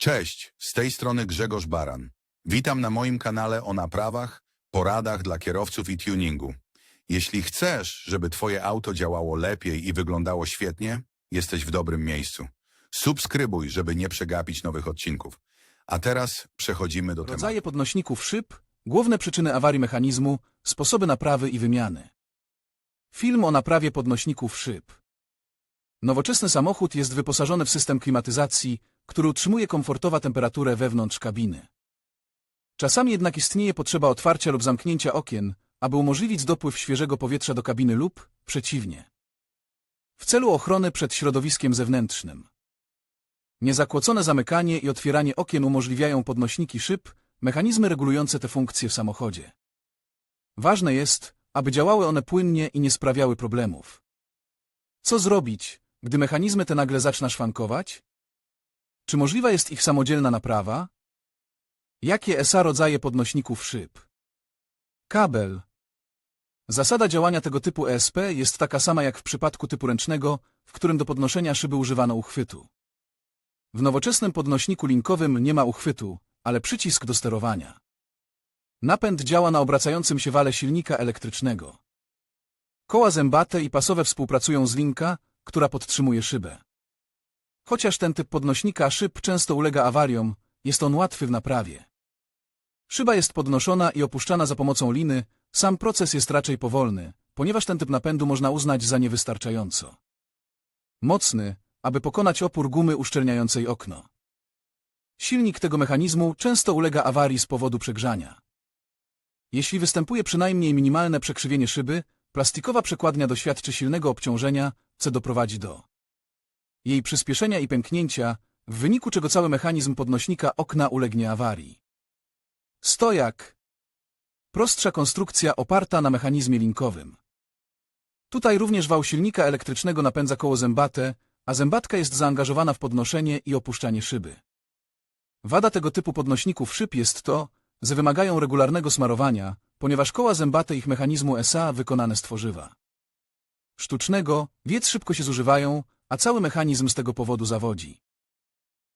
Cześć, z tej strony Grzegorz Baran. Witam na moim kanale o naprawach, poradach dla kierowców i tuningu. Jeśli chcesz, żeby Twoje auto działało lepiej i wyglądało świetnie, jesteś w dobrym miejscu. Subskrybuj, żeby nie przegapić nowych odcinków. A teraz przechodzimy do tematu. Rodzaje podnośników szyb, główne przyczyny awarii mechanizmu, sposoby naprawy i wymiany. Film o naprawie podnośników szyb. Nowoczesny samochód jest wyposażony w system klimatyzacji, który utrzymuje komfortowa temperaturę wewnątrz kabiny. Czasami jednak istnieje potrzeba otwarcia lub zamknięcia okien, aby umożliwić dopływ świeżego powietrza do kabiny lub, przeciwnie. W celu ochrony przed środowiskiem zewnętrznym. Niezakłócone zamykanie i otwieranie okien umożliwiają podnośniki szyb, mechanizmy regulujące te funkcje w samochodzie. Ważne jest, aby działały one płynnie i nie sprawiały problemów. Co zrobić, gdy mechanizmy te nagle zaczną szwankować? Czy możliwa jest ich samodzielna naprawa? Jakie ESA rodzaje podnośników szyb? Kabel. Zasada działania tego typu ESP jest taka sama jak w przypadku typu ręcznego, w którym do podnoszenia szyby używano uchwytu. W nowoczesnym podnośniku linkowym nie ma uchwytu, ale przycisk do sterowania. Napęd działa na obracającym się wale silnika elektrycznego. Koła zębate i pasowe współpracują z linka, która podtrzymuje szybę. Chociaż ten typ podnośnika szyb często ulega awariom, jest on łatwy w naprawie. Szyba jest podnoszona i opuszczana za pomocą liny, sam proces jest raczej powolny, ponieważ ten typ napędu można uznać za niewystarczająco mocny, aby pokonać opór gumy uszczelniającej okno. Silnik tego mechanizmu często ulega awarii z powodu przegrzania. Jeśli występuje przynajmniej minimalne przekrzywienie szyby, plastikowa przekładnia doświadczy silnego obciążenia, co doprowadzi do jej przyspieszenia i pęknięcia, w wyniku czego cały mechanizm podnośnika okna ulegnie awarii. Stojak. Prostsza konstrukcja oparta na mechanizmie linkowym. Tutaj również wał silnika elektrycznego napędza koło zębate, a zębatka jest zaangażowana w podnoszenie i opuszczanie szyby. Wada tego typu podnośników szyb jest to, że wymagają regularnego smarowania, ponieważ koła zębate ich mechanizmu SA wykonane z tworzywa sztucznego, więc szybko się zużywają, a cały mechanizm z tego powodu zawodzi.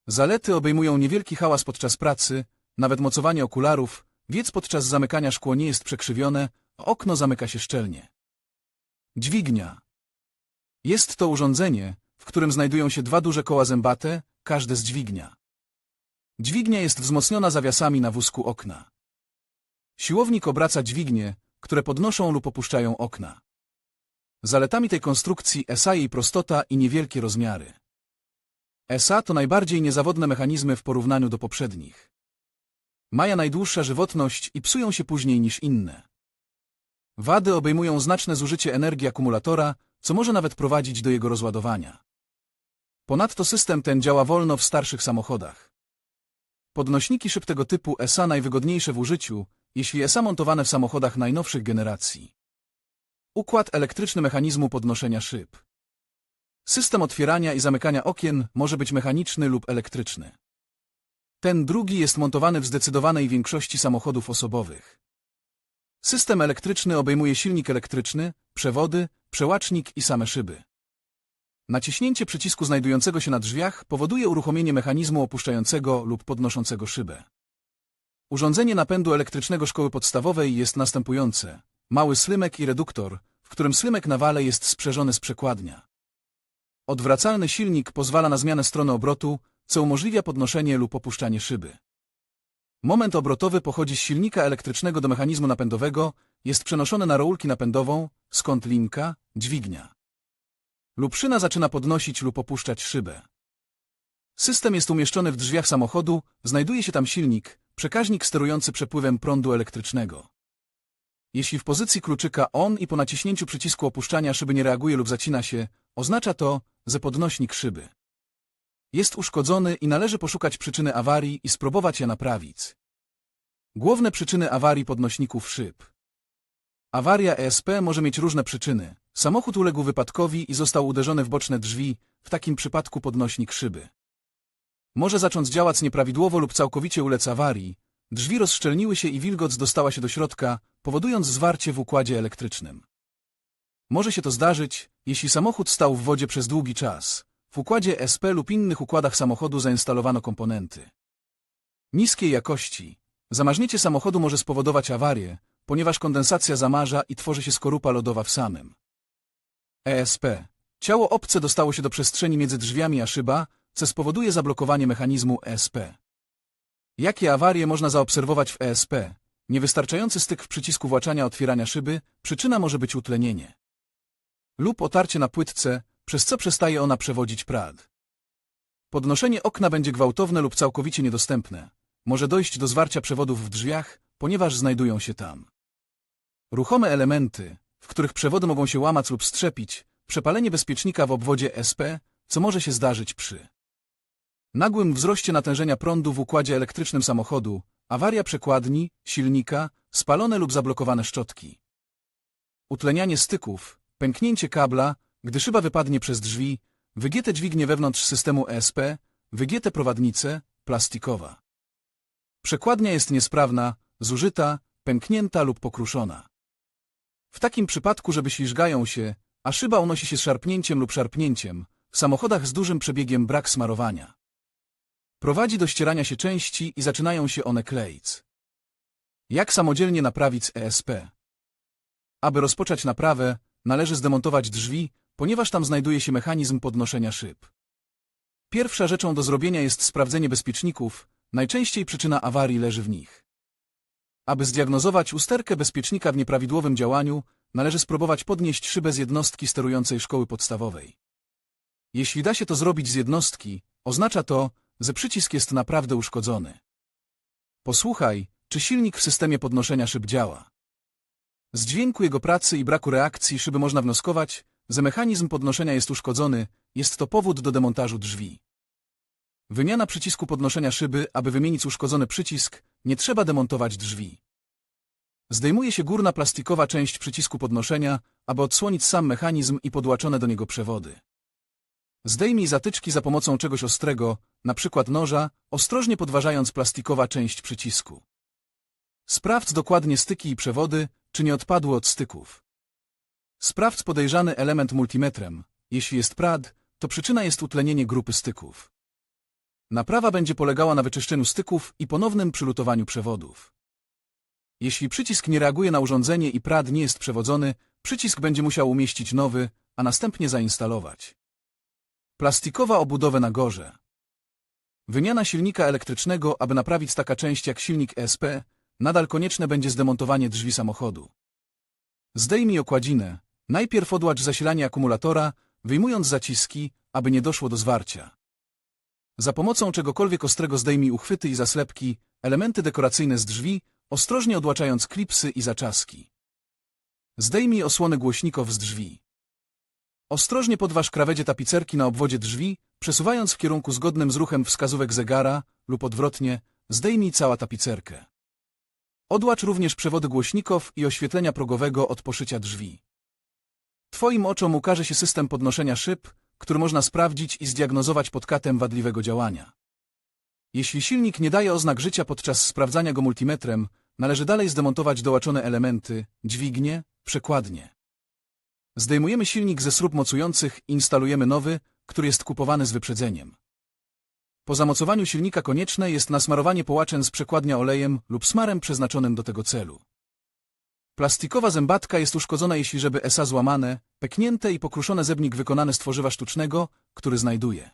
Zalety obejmują niewielki hałas podczas pracy, nawet mocowanie okularów, więc podczas zamykania szkło nie jest przekrzywione, a okno zamyka się szczelnie. Dźwignia. Jest to urządzenie, w którym znajdują się dwa duże koła zębate, każde z dźwignia. Dźwignia jest wzmocniona zawiasami na wózku okna. Siłownik obraca dźwignie, które podnoszą lub opuszczają okna. Zaletami tej konstrukcji ESA jej prostota i niewielkie rozmiary. ESA to najbardziej niezawodne mechanizmy w porównaniu do poprzednich. Mają najdłuższa żywotność i psują się później niż inne. Wady obejmują znaczne zużycie energii akumulatora, co może nawet prowadzić do jego rozładowania. Ponadto system ten działa wolno w starszych samochodach. Podnośniki szyb tego typu ESA najwygodniejsze w użyciu, jeśli ESA montowane w samochodach najnowszych generacji. Układ elektryczny mechanizmu podnoszenia szyb. System otwierania i zamykania okien może być mechaniczny lub elektryczny. Ten drugi jest montowany w zdecydowanej większości samochodów osobowych. System elektryczny obejmuje silnik elektryczny, przewody, przełacznik i same szyby. Naciśnięcie przycisku znajdującego się na drzwiach powoduje uruchomienie mechanizmu opuszczającego lub podnoszącego szybę. Urządzenie napędu elektrycznego szkoły podstawowej jest następujące. Mały slymek i reduktor, w którym slymek na wale jest sprzężony z przekładnia. Odwracalny silnik pozwala na zmianę strony obrotu, co umożliwia podnoszenie lub opuszczanie szyby. Moment obrotowy pochodzi z silnika elektrycznego do mechanizmu napędowego, jest przenoszony na rolki napędową, skąd linka, dźwignia. Lub szyna zaczyna podnosić lub opuszczać szybę. System jest umieszczony w drzwiach samochodu, znajduje się tam silnik, przekaźnik sterujący przepływem prądu elektrycznego. Jeśli w pozycji kluczyka ON i po naciśnięciu przycisku opuszczania szyby nie reaguje lub zacina się, oznacza to, że podnośnik szyby jest uszkodzony i należy poszukać przyczyny awarii i spróbować je naprawić. Główne przyczyny awarii podnośników szyb. Awaria ESP może mieć różne przyczyny. Samochód uległ wypadkowi i został uderzony w boczne drzwi, w takim przypadku podnośnik szyby. Może zacząć działać nieprawidłowo lub całkowicie ulec awarii. Drzwi rozszczelniły się i wilgoć dostała się do środka, powodując zwarcie w układzie elektrycznym. Może się to zdarzyć, jeśli samochód stał w wodzie przez długi czas. W układzie SP lub innych układach samochodu zainstalowano komponenty niskiej jakości. Zamarznięcie samochodu może spowodować awarię, ponieważ kondensacja zamarza i tworzy się skorupa lodowa w samym ESP. Ciało obce dostało się do przestrzeni między drzwiami a szyba, co spowoduje zablokowanie mechanizmu ESP. Jakie awarie można zaobserwować w ESP? Niewystarczający styk w przycisku włączania otwierania szyby, przyczyna może być utlenienie. Lub otarcie na płytce, przez co przestaje ona przewodzić prąd. Podnoszenie okna będzie gwałtowne lub całkowicie niedostępne. Może dojść do zwarcia przewodów w drzwiach, ponieważ znajdują się tam. Ruchome elementy, w których przewody mogą się łamać lub strzepić, przepalenie bezpiecznika w obwodzie SP, co może się zdarzyć przy nagłym wzroście natężenia prądu w układzie elektrycznym samochodu, awaria przekładni, silnika, spalone lub zablokowane szczotki. Utlenianie styków, pęknięcie kabla, gdy szyba wypadnie przez drzwi, wygięte dźwignie wewnątrz systemu ESP, wygięte prowadnice, plastikowa. Przekładnia jest niesprawna, zużyta, pęknięta lub pokruszona. W takim przypadku, żeby ślizgają się, a szyba unosi się z szarpnięciem lub szarpnięciem, w samochodach z dużym przebiegiem brak smarowania. Prowadzi do ścierania się części i zaczynają się one kleić. Jak samodzielnie naprawić ESP? Aby rozpocząć naprawę, należy zdemontować drzwi, ponieważ tam znajduje się mechanizm podnoszenia szyb. Pierwsza rzeczą do zrobienia jest sprawdzenie bezpieczników, najczęściej przyczyna awarii leży w nich. Aby zdiagnozować usterkę bezpiecznika w nieprawidłowym działaniu, należy spróbować podnieść szybę z jednostki sterującej szkoły podstawowej. Jeśli da się to zrobić z jednostki, oznacza to, że przycisk jest naprawdę uszkodzony. Posłuchaj, czy silnik w systemie podnoszenia szyb działa. Z dźwięku jego pracy i braku reakcji szyby można wnioskować, że mechanizm podnoszenia jest uszkodzony, jest to powód do demontażu drzwi. Wymiana przycisku podnoszenia szyby, aby wymienić uszkodzony przycisk, nie trzeba demontować drzwi. Zdejmuje się górna plastikowa część przycisku podnoszenia, aby odsłonić sam mechanizm i podłaczone do niego przewody. Zdejmij zatyczki za pomocą czegoś ostrego, na przykład noża, ostrożnie podważając plastikowa część przycisku. Sprawdź dokładnie styki i przewody, czy nie odpadły od styków. Sprawdź podejrzany element multimetrem. Jeśli jest prad, to przyczyna jest utlenienie grupy styków. Naprawa będzie polegała na wyczyszczeniu styków i ponownym przylutowaniu przewodów. Jeśli przycisk nie reaguje na urządzenie i prad nie jest przewodzony, przycisk będzie musiał umieścić nowy, a następnie zainstalować. Plastikowa obudowa na gorze. Wymiana silnika elektrycznego, aby naprawić taka część jak silnik ESP, nadal konieczne będzie zdemontowanie drzwi samochodu. Zdejmij okładzinę. Najpierw odłacz zasilanie akumulatora, wyjmując zaciski, aby nie doszło do zwarcia. Za pomocą czegokolwiek ostrego zdejmij uchwyty i zaslepki, elementy dekoracyjne z drzwi, ostrożnie odłaczając klipsy i zaczaski. Zdejmij osłony głośników z drzwi. Ostrożnie podważ krawędzie tapicerki na obwodzie drzwi, przesuwając w kierunku zgodnym z ruchem wskazówek zegara lub odwrotnie, zdejmij cała tapicerkę. Odłacz również przewody głośników i oświetlenia progowego od poszycia drzwi. Twoim oczom ukaże się system podnoszenia szyb, który można sprawdzić i zdiagnozować pod katem wadliwego działania. Jeśli silnik nie daje oznak życia podczas sprawdzania go multimetrem, należy dalej zdemontować dołaczone elementy, dźwignie, przekładnie. Zdejmujemy silnik ze śrub mocujących i instalujemy nowy, który jest kupowany z wyprzedzeniem. Po zamocowaniu silnika konieczne jest nasmarowanie połaczeń z przekładnia olejem lub smarem przeznaczonym do tego celu. Plastikowa zębatka jest uszkodzona jeśli żeby esa złamane, peknięte i pokruszone zebnik wykonany z tworzywa sztucznego, który znajduje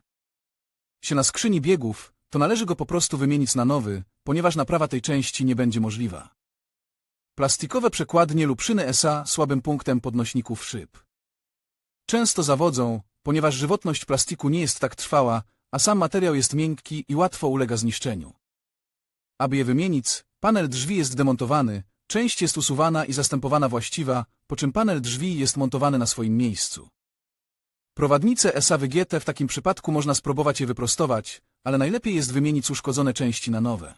się na skrzyni biegów, to należy go po prostu wymienić na nowy, ponieważ naprawa tej części nie będzie możliwa. Plastikowe przekładnie lub szyny SA słabym punktem podnośników szyb. Często zawodzą, ponieważ żywotność plastiku nie jest tak trwała, a sam materiał jest miękki i łatwo ulega zniszczeniu. Aby je wymienić, panel drzwi jest demontowany, część jest usuwana i zastępowana właściwa, po czym panel drzwi jest montowany na swoim miejscu. Prowadnice SA wygięte w takim przypadku można spróbować je wyprostować, ale najlepiej jest wymienić uszkodzone części na nowe.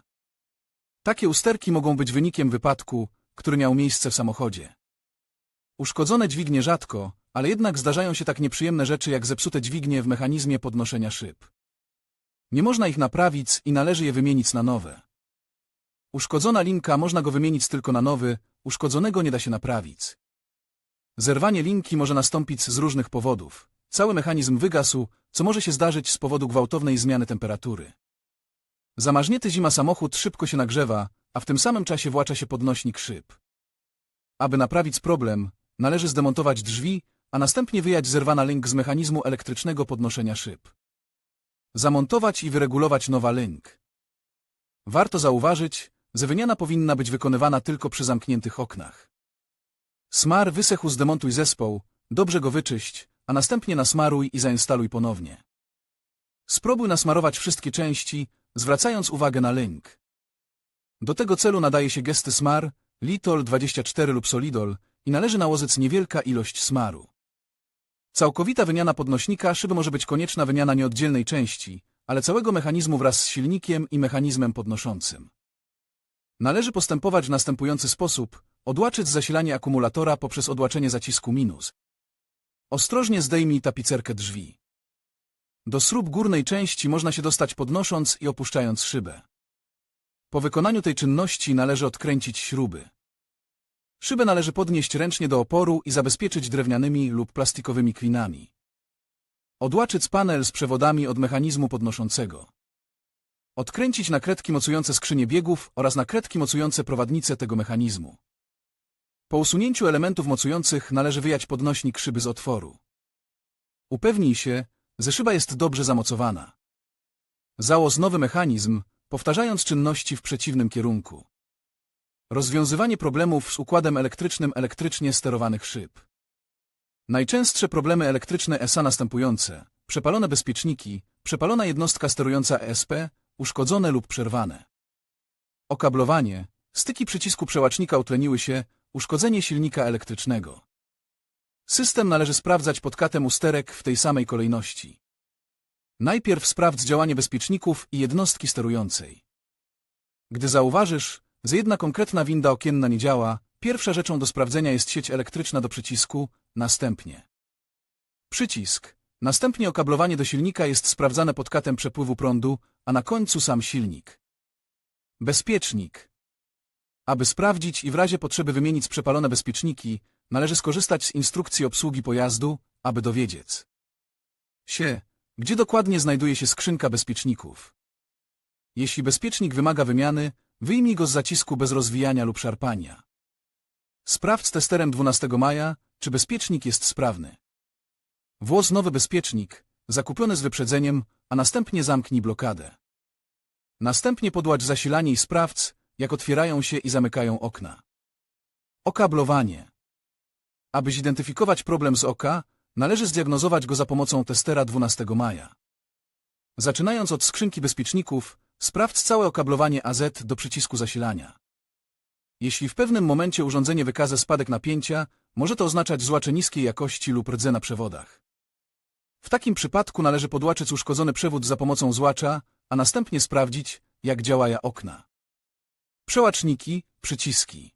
Takie usterki mogą być wynikiem wypadku, który miał miejsce w samochodzie. Uszkodzone dźwignie rzadko, ale jednak zdarzają się tak nieprzyjemne rzeczy jak zepsute dźwignie w mechanizmie podnoszenia szyb. Nie można ich naprawić i należy je wymienić na nowe. Uszkodzona linka można go wymienić tylko na nowy, uszkodzonego nie da się naprawić. Zerwanie linki może nastąpić z różnych powodów. Cały mechanizm wygasł, co może się zdarzyć z powodu gwałtownej zmiany temperatury. Zamarznięty zima samochód szybko się nagrzewa, a w tym samym czasie włacza się podnośnik szyb. Aby naprawić problem, należy zdemontować drzwi, a następnie wyjać zerwana link z mechanizmu elektrycznego podnoszenia szyb. Zamontować i wyregulować nowa link. Warto zauważyć, że wymiana powinna być wykonywana tylko przy zamkniętych oknach. Smar wysechł zdemontuj zespół, dobrze go wyczyść, a następnie nasmaruj i zainstaluj ponownie. Spróbuj nasmarować wszystkie części, zwracając uwagę na link. Do tego celu nadaje się gesty smar, litol 24 lub solidol i należy nałożyć niewielka ilość smaru. Całkowita wymiana podnośnika szyby może być konieczna wymiana nieoddzielnej części, ale całego mechanizmu wraz z silnikiem i mechanizmem podnoszącym. Należy postępować w następujący sposób, odłaczyć zasilanie akumulatora poprzez odłaczenie zacisku minus. Ostrożnie zdejmij tapicerkę drzwi. Do śrub górnej części można się dostać podnosząc i opuszczając szybę. Po wykonaniu tej czynności należy odkręcić śruby. Szybę należy podnieść ręcznie do oporu i zabezpieczyć drewnianymi lub plastikowymi klinami. Odłaczyć panel z przewodami od mechanizmu podnoszącego. Odkręcić nakrętki mocujące skrzynie biegów oraz nakrętki mocujące prowadnice tego mechanizmu. Po usunięciu elementów mocujących należy wyjać podnośnik szyby z otworu. Upewnij się, że szyba jest dobrze zamocowana. Założ nowy mechanizm, powtarzając czynności w przeciwnym kierunku. Rozwiązywanie problemów z układem elektrycznym elektrycznie sterowanych szyb. Najczęstsze problemy elektryczne ESA następujące. Przepalone bezpieczniki, przepalona jednostka sterująca ESP, uszkodzone lub przerwane. Okablowanie, styki przycisku przełacznika utleniły się, uszkodzenie silnika elektrycznego. System należy sprawdzać pod katem usterek w tej samej kolejności. Najpierw sprawdź działanie bezpieczników i jednostki sterującej. Gdy zauważysz, że jedna konkretna winda okienna nie działa, pierwsza rzeczą do sprawdzenia jest sieć elektryczna do przycisku, następnie przycisk, następnie okablowanie do silnika jest sprawdzane pod katem przepływu prądu, a na końcu sam silnik. Bezpiecznik. Aby sprawdzić i w razie potrzeby wymienić przepalone bezpieczniki, należy skorzystać z instrukcji obsługi pojazdu, aby dowiedzieć się, gdzie dokładnie znajduje się skrzynka bezpieczników. Jeśli bezpiecznik wymaga wymiany, wyjmij go z zacisku bez rozwijania lub szarpania. Sprawdź testerem 12 maja, czy bezpiecznik jest sprawny. Włos nowy bezpiecznik, zakupiony z wyprzedzeniem, a następnie zamknij blokadę. Następnie podłącz zasilanie i sprawdź, jak otwierają się i zamykają okna. Okablowanie. Aby zidentyfikować problem z oka, należy zdiagnozować go za pomocą testera 12 maja. Zaczynając od skrzynki bezpieczników, sprawdź całe okablowanie AZ do przycisku zasilania. Jeśli w pewnym momencie urządzenie wykaże spadek napięcia, może to oznaczać złacze niskiej jakości lub rdze na przewodach. W takim przypadku należy podłaczyć uszkodzony przewód za pomocą złacza, a następnie sprawdzić, jak działają okna. Przełaczniki, przyciski.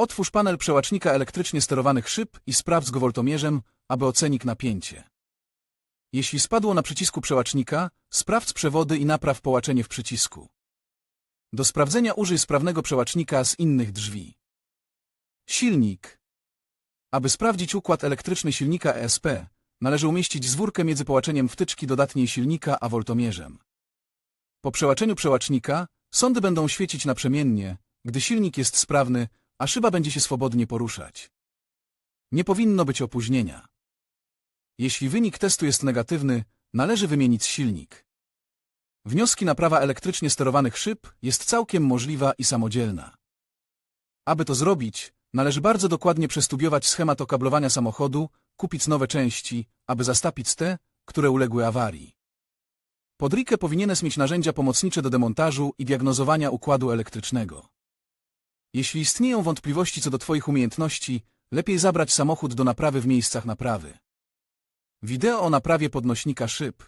Otwórz panel przełacznika elektrycznie sterowanych szyb i sprawdź go woltomierzem, aby ocenić napięcie. Jeśli spadło na przycisku przełacznika, sprawdź przewody i napraw połaczenie w przycisku. Do sprawdzenia użyj sprawnego przełacznika z innych drzwi. Silnik. Aby sprawdzić układ elektryczny silnika ESP, należy umieścić zwórkę między połaczeniem wtyczki dodatniej silnika a woltomierzem. Po przełaczeniu przełacznika, sądy będą świecić naprzemiennie, gdy silnik jest sprawny, a szyba będzie się swobodnie poruszać. Nie powinno być opóźnienia. Jeśli wynik testu jest negatywny, należy wymienić silnik. Wnioski naprawa elektrycznie sterowanych szyb jest całkiem możliwa i samodzielna. Aby to zrobić, należy bardzo dokładnie przestudiować schemat okablowania samochodu, kupić nowe części, aby zastapić te, które uległy awarii. Podrikę powinieneś mieć narzędzia pomocnicze do demontażu i diagnozowania układu elektrycznego. Jeśli istnieją wątpliwości co do Twoich umiejętności, lepiej zabrać samochód do naprawy w miejscach naprawy. Wideo o naprawie podnośnika szyb